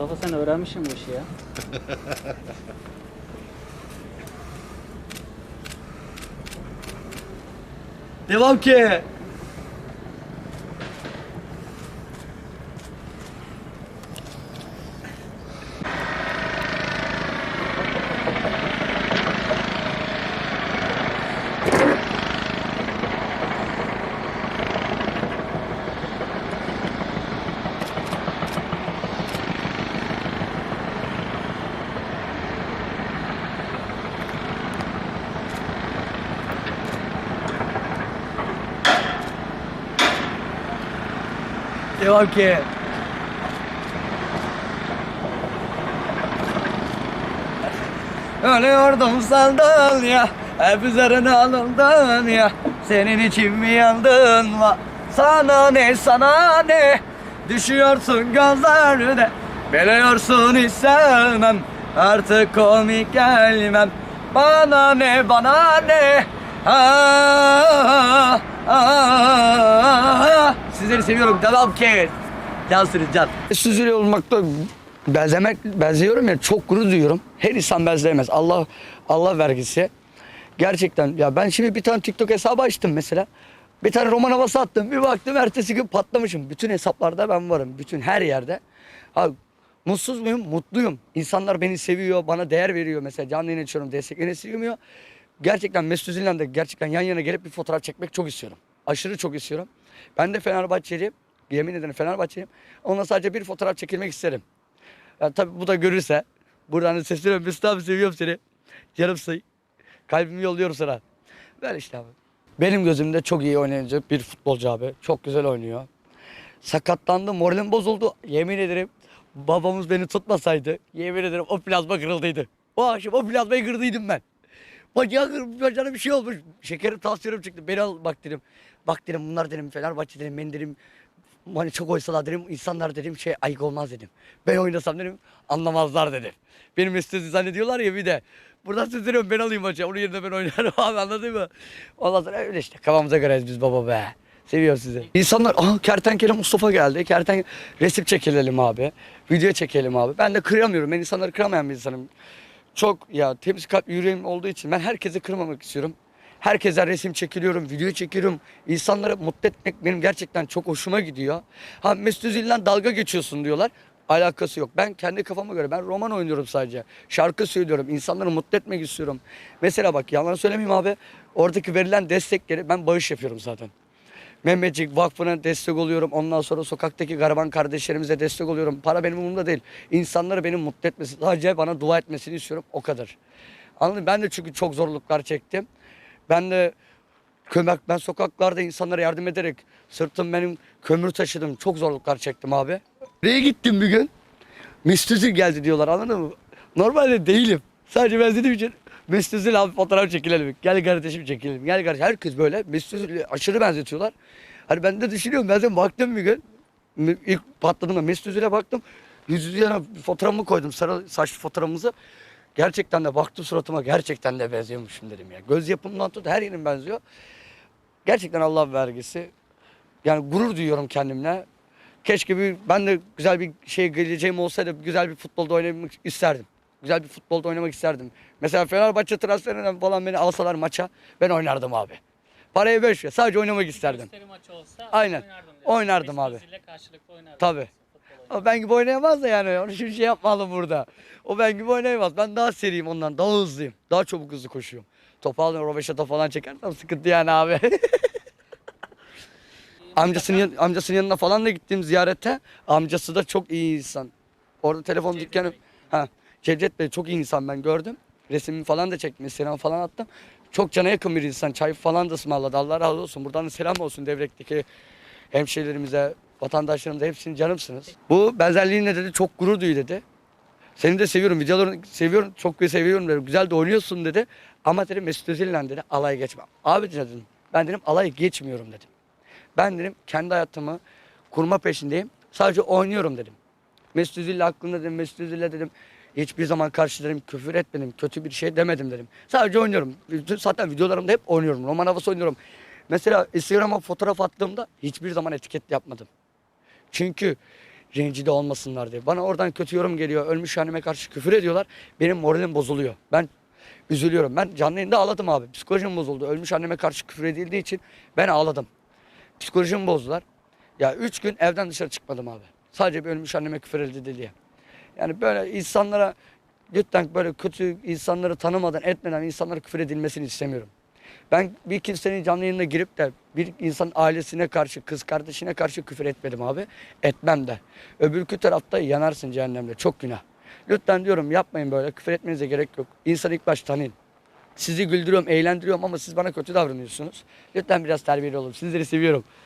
Mustafa sen öğrenmişsin bu işi ya. Devam ki. Devam ki. Ölüyordum sandın ya Hep üzerine alındın ya. Senin için mi yandın va Sana ne sana ne? Düşüyorsun gözlerine Biliyorsun istemem. Artık komik gelmem. Bana ne bana ne? Ah, ah, ah. Sizleri seviyorum devam ki Cansınız can Süzülü olmakta benzemek benziyorum ya çok gurur duyuyorum. Her insan benzeyemez. Allah Allah vergisi. Gerçekten ya ben şimdi bir tane TikTok hesabı açtım mesela. Bir tane roman havası attım. Bir baktım ertesi gün patlamışım. Bütün hesaplarda ben varım. Bütün her yerde. Ha, mutsuz muyum? Mutluyum. İnsanlar beni seviyor, bana değer veriyor. Mesela canlı yayın açıyorum, desteklerini seviyor. Gerçekten Mesut Özil'le de gerçekten yan yana gelip bir fotoğraf çekmek çok istiyorum. Aşırı çok istiyorum. Ben de Fenerbahçeliyim. Yemin ederim Fenerbahçeliyim. Onunla sadece bir fotoğraf çekilmek isterim. Ya tabii bu da görürse buradan da sesleniyorum. Mesut abi seviyorum seni. Canımsın. Kalbimi yolluyorum sana. Ver işte abi. Benim gözümde çok iyi oynayacak bir futbolcu abi. Çok güzel oynuyor. Sakatlandı, moralim bozuldu. Yemin ederim babamız beni tutmasaydı yemin ederim o plazma kırıldıydı. O akşam o plazmayı kırdıydım ben. Bacağı bacağına bir şey olmuş. Şekerim, tansiyonum çıktı. Beni al bak dedim. Bak dedim bunlar dedim Fenerbahçe dedim. Ben dedim hani çok oysalar dedim insanlar dedim şey ayık olmaz dedim. Ben oynasam dedim anlamazlar dedim. Benim istediğimi zannediyorlar ya bir de. Buradan süzdürüyorum ben alayım maçı. Onun yerine ben oynarım abi anladın mı? Ondan sonra öyle işte kafamıza göreyiz biz baba be. Seviyoruz sizi. İnsanlar aha kertenkele Mustafa geldi. Kerten resim çekilelim abi. Video çekelim abi. Ben de kıramıyorum. Ben insanları kıramayan bir insanım. Çok ya temiz kalp yüreğim olduğu için ben herkesi kırmamak istiyorum. Herkese resim çekiliyorum, video çekiyorum. İnsanları mutlu etmek benim gerçekten çok hoşuma gidiyor. Ha Mesut Özil'den dalga geçiyorsun diyorlar. Alakası yok. Ben kendi kafama göre ben roman oynuyorum sadece. Şarkı söylüyorum. insanları mutlu etmek istiyorum. Mesela bak yalan söylemeyeyim abi. Oradaki verilen destekleri ben bağış yapıyorum zaten. Mehmetçik Vakfı'na destek oluyorum. Ondan sonra sokaktaki gariban kardeşlerimize destek oluyorum. Para benim umurumda değil. İnsanları benim mutlu etmesi, sadece bana dua etmesini istiyorum. O kadar. Anladın? Ben de çünkü çok zorluklar çektim. Ben de kömür, ben sokaklarda insanlara yardım ederek sırtım benim kömür taşıdım. Çok zorluklar çektim abi. Nereye gittim bir gün? Mesut Özil geldi diyorlar anladın mı? Normalde değilim. Sadece ben dediğim için Mesut Özil abi fotoğraf çekilelim. Gel kardeşim çekilelim. Gel kardeşim. Herkes böyle Mesut Özil'i aşırı benzetiyorlar. Hani ben de düşünüyorum. Ben de baktım bir gün. ilk patladığımda Mesut Özil'e baktım. Yüz yüze yana bir fotoğrafımı koydum. Sarı saçlı fotoğrafımızı. Gerçekten de baktım suratıma gerçekten de benziyormuşum dedim ya. Göz yapımından tut her yerim benziyor. Gerçekten Allah vergisi. Yani gurur duyuyorum kendimle. Keşke bir, ben de güzel bir şey geleceğim olsaydı güzel bir futbolda oynamak isterdim. Güzel bir futbolda oynamak isterdim. Mesela Fenerbahçe transferinden falan beni alsalar maça ben oynardım abi. Parayı beş ver. Sadece oynamak isterdim. Gösteri maçı olsa Aynen. oynardım diyorsun. Oynardım abi. Özil'le karşılıklı oynardım. Tabii. futbol Ama ben gibi oynayamaz da yani. Onu şimdi şey yapmalı burada. O ben gibi oynayamaz. Ben daha seriyim ondan. Daha hızlıyım. Daha çabuk hızlı koşuyorum. Topu alıyorum. Robeşata falan çekersem sıkıntı yani abi. amcasının, yan- amcasının yanına falan da gittim ziyarete. Amcası da çok iyi insan. Orada telefon Cevdet dükkanı. Ha, Cevdet Bey çok iyi insan ben gördüm. Resmimi falan da çektim. Selam falan attım. Çok cana yakın bir insan. Çay falan da ısmarladı. Allah razı olsun. Buradan da selam olsun devrekteki hemşehrilerimize, vatandaşlarımıza hepsinin canımsınız. Bu benzerliğinle dedi çok gurur duy dedi. Seni de seviyorum, videolarını seviyorum, çok seviyorum dedi. Güzel de oynuyorsun dedi. Ama dedi Mesut Özil'le dedi alay geçmem. Abi dedim, ben dedim alay geçmiyorum dedim. Ben dedim kendi hayatımı kurma peşindeyim. Sadece oynuyorum dedim. Mesut aklımda dedim, Mesut dedim. Hiçbir zaman karşı dedim küfür etmedim, kötü bir şey demedim dedim. Sadece oynuyorum. Zaten videolarımda hep oynuyorum. Roman havası oynuyorum. Mesela Instagram'a fotoğraf attığımda hiçbir zaman etiket yapmadım. Çünkü rencide olmasınlar diye. Bana oradan kötü yorum geliyor. Ölmüş anneme karşı küfür ediyorlar. Benim moralim bozuluyor. Ben üzülüyorum. Ben canlı yayında ağladım abi. Psikolojim bozuldu. Ölmüş anneme karşı küfür edildiği için ben ağladım. Psikolojimi bozdular. Ya üç gün evden dışarı çıkmadım abi. Sadece bir ölmüş anneme küfür edildi diye. Yani böyle insanlara lütfen böyle kötü insanları tanımadan etmeden insanlara küfür edilmesini istemiyorum. Ben bir kimsenin canlı yayınına girip de bir insan ailesine karşı, kız kardeşine karşı küfür etmedim abi. Etmem de. Öbürkü tarafta yanarsın cehennemde. Çok günah. Lütfen diyorum yapmayın böyle. Küfür etmenize gerek yok. İnsanı ilk baş tanıyın. Sizi güldürüyorum, eğlendiriyorum ama siz bana kötü davranıyorsunuz. Lütfen biraz terbiyeli olun. Sizleri seviyorum.